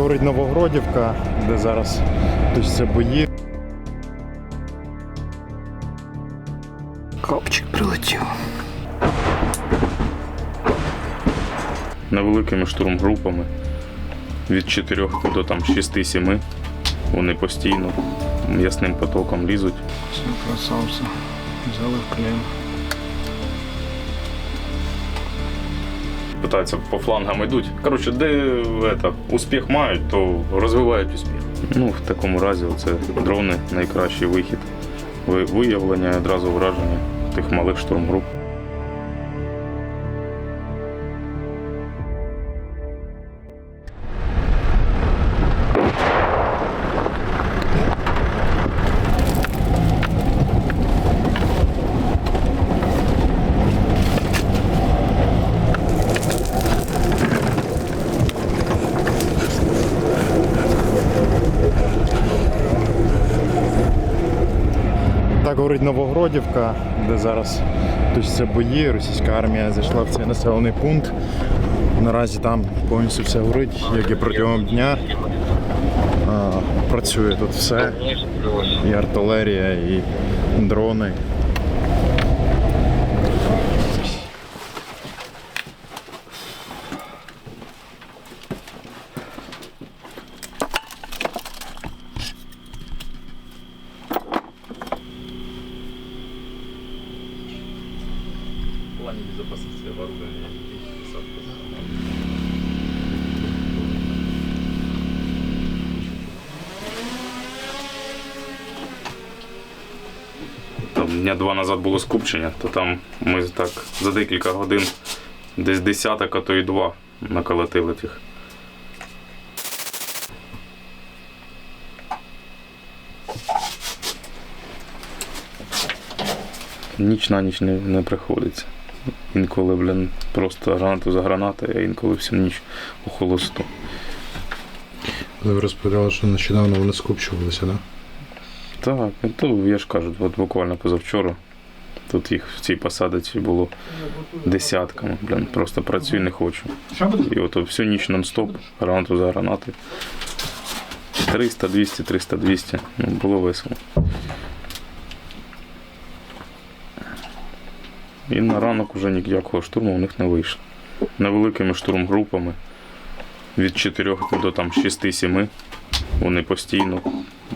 говорить Новогродівка, де зараз точаться бої. Копчик прилетів. невеликими штурмгрупами від 4 до там 6-7. Вони постійно ясним потоком лізуть. Все, красавці. Взяли в клін. Питаються по флангам йдуть. Коротше, де это, успіх мають, то розвивають успіх. Ну, в такому разі це дрони найкращий вихід. Ви- Виявлення одразу враження тих малих штурмгруп. Говорить Новогродівка, де зараз точаться бої. Російська армія зайшла в цей населений пункт. Наразі там повністю все горить, як і протягом дня. Працює тут все. І артилерія, і дрони. Дня два назад було скупчення, то там ми так за декілька годин десь десяток, а то і два наколотили тих. Ніч на ніч не, не приходиться. Інколи, блін, просто гранату за гранатою, а інколи всю ніч у холосту. Ви розповідали, що нещодавно вони скупчувалися, да? Так, то я ж кажу, от буквально позавчора. Тут їх в цій посадці було десятками, блін, просто працюю не хочу. І от всю ніч нон-стоп, гранату за гранати. 300, 200, 300, 200. Ну, було весело. І на ранок уже ніякого штурму у них не вийшло. Невеликими штурмгрупами від 4 до там 6-7. Вони постійно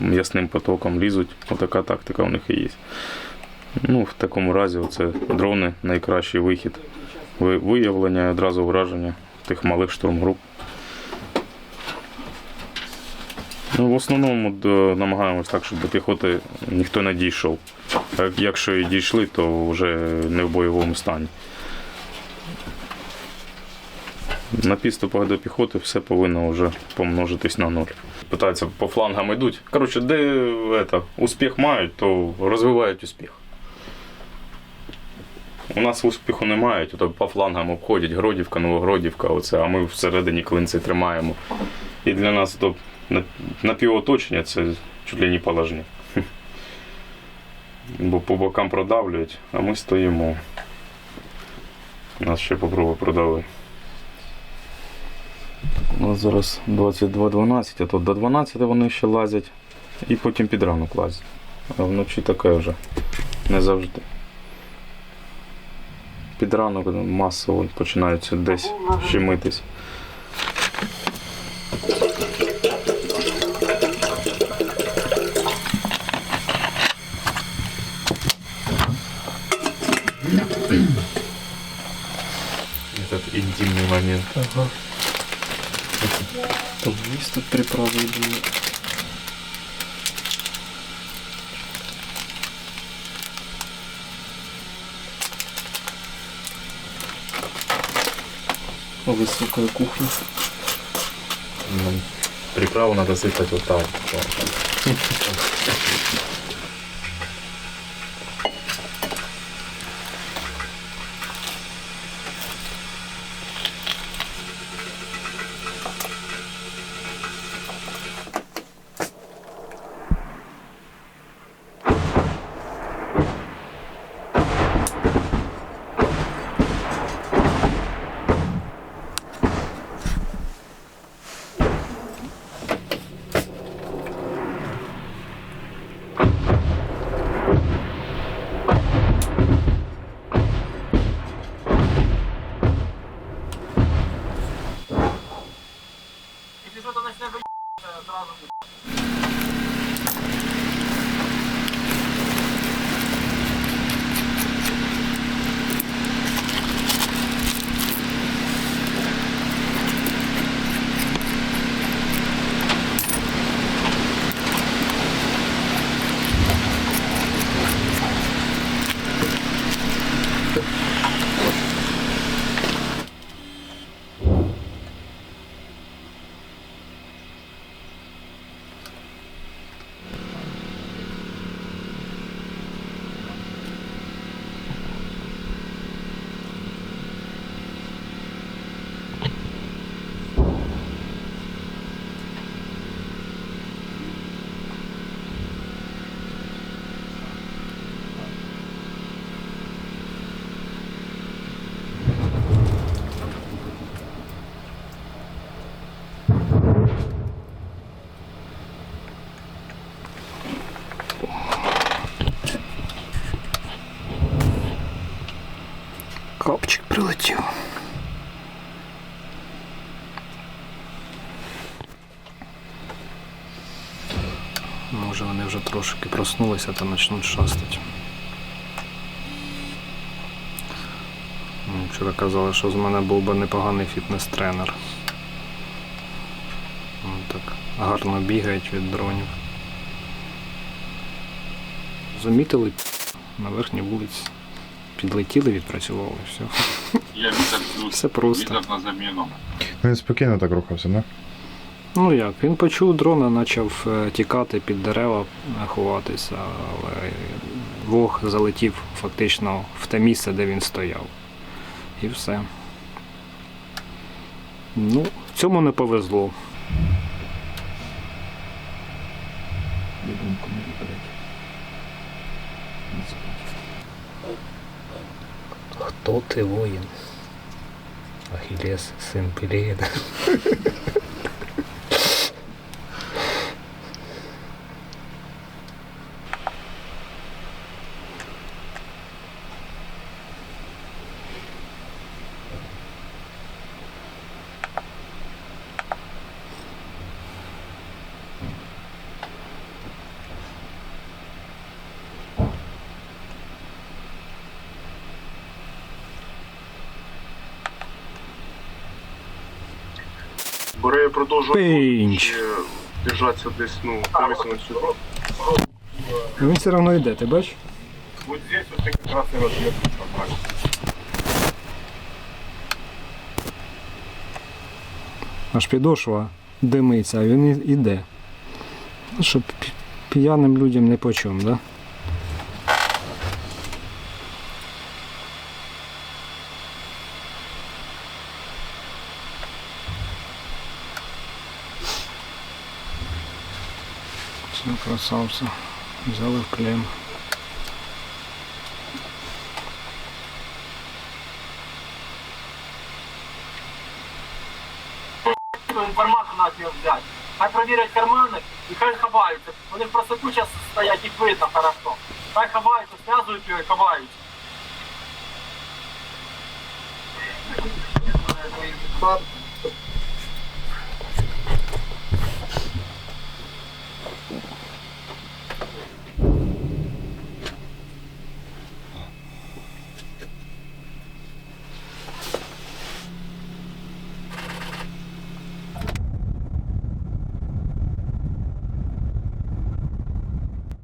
ясним потоком лізуть. Отака тактика у них і є. Ну, в такому разі це дрони найкращий вихід. Виявлення і одразу враження тих малих штурмгруп. Ну, в основному намагаємось так, щоб до піхоти ніхто не дійшов. Якщо і дійшли, то вже не в бойовому стані. На підступах до піхоти все повинно вже помножитись на ноль. Питаються, по флангам йдуть. Коротше, де это, успіх мають, то розвивають успіх. У нас успіху не мають, то по флангам обходять Гродівка, Новогродівка, оце, а ми всередині клинці тримаємо. І для нас то напівоточення це чуть ли не положення. Бо по бокам продавлюють, а ми стоїмо. Нас ще попробуй продавити. У нас зараз 22.12, а то до 12 вони ще лазять і потім під ранок лазять. А вночі таке вже не завжди. Під ранок масово починаються десь щемитись. Этот интимный момент. Ага. Там є тут приправи були. Высокая кухня. Ну, приправу надо сыпать вот так. Капчик прилетів. Може вони вже трошки проснулися та почнуть шастати. Ну, Вчора казали, що з мене був би непоганий фітнес-тренер. Так гарно бігають від дронів. Замітили на верхній вулиці. Підлетіли, відпрацювали, все. Я вітер плюс. Все просто. Вітер на заміну. Ну, Він спокійно так рухався, не? Ну як, він почув дрона, почав е, тікати під дерева, е, ховатися, але вог залетів фактично в те місце, де він стояв. І все. Ну, цьому не повезло. とて多いんですアヒレスセンピレーダ Борея продовжує Пинч. держатися десь, ну, дивися на сюди. Він все одно йде, ти бачиш? Вот здесь вот ты как раз и разведку собрали. Аж підошва димиться, а він іде. Ну, щоб п'яним людям не по чому, да? Все, красавця. Взяли в плен. інформацію на себе взяти. Хай провірять кармани і хай ховаються. Вони просто куча стоять, їх видно хорошо. Хай ховаються, зв'язують його і ховаються.